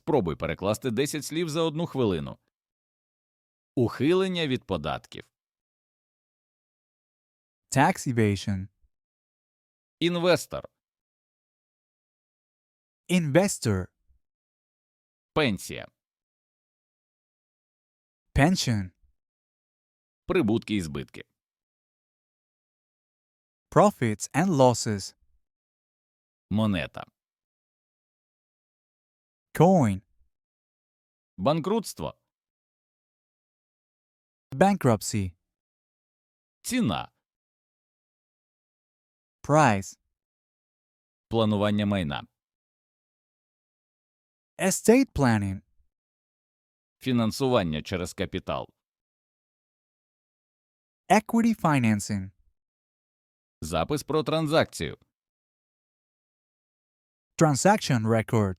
Спробуй перекласти 10 слів за одну хвилину. Ухилення від податків. tax evasion, Інвестор. investor, Пенсія. pension, Прибутки і збитки. profits and losses, Монета. coin, Банкрутство. bankruptcy, Ціна. price, Планування майна. estate planning, Фінансування через капітал. equity financing, Запис про транзакцію. transaction record,